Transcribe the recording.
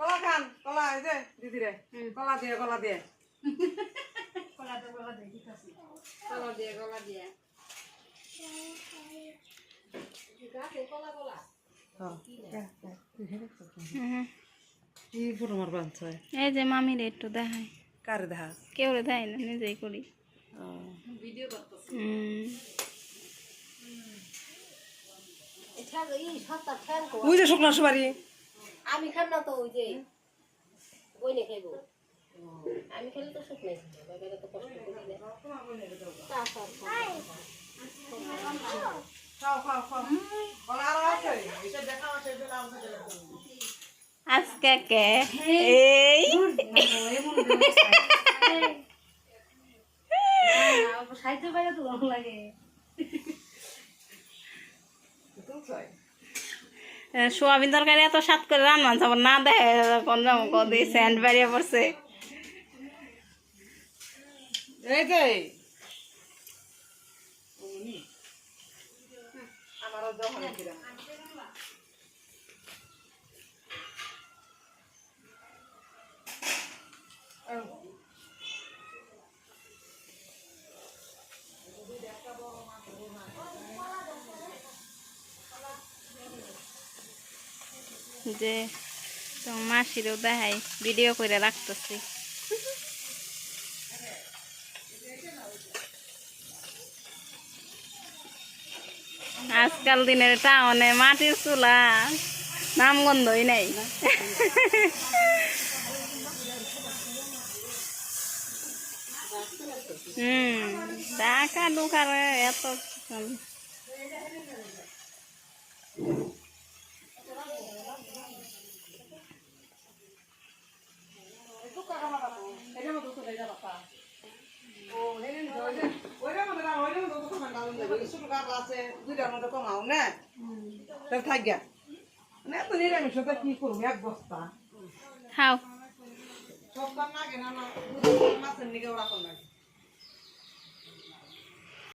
কলা খান কলা এই যে দিদি রে কলা দিয়ে কলা দিয়ে কলা তো কলা দিয়ে কলা দিয়ে কলা দিয়ে কি ফটো এই যে মামির একটু দেখাই। কারে দেখা কেউ দেয় না নিজেই করি। ভিডিও করতেছে হুম এটা এই সত্তা ফ্যান কো ওই যে শুকনা সুপারি। আমি খাম না তো ওই যে ওই নে খাইবো। আমি খেলে তো সুখ নেই। বাবারা তো কষ্ট করে আজকে কে? এই। সাহিত্য বাইরে তো ভালো লাগে। সোয়াবিন তরকারি এত স্বাদ করে রান্না তারপর না দেয় কোন কদি স্যান্ড বাড়িয়ে পড়ছে। আমারও যে তো মাসিরও দেখাই ভিডিও করে রাখতেছি। আজকাল দিনের টাউনে মাটির চুলা নাম গন্ধই নাই। হুম, টাকা ঢুকার এত খাও। সব না কেন না মাছের নিকে ওরা কোন লাগে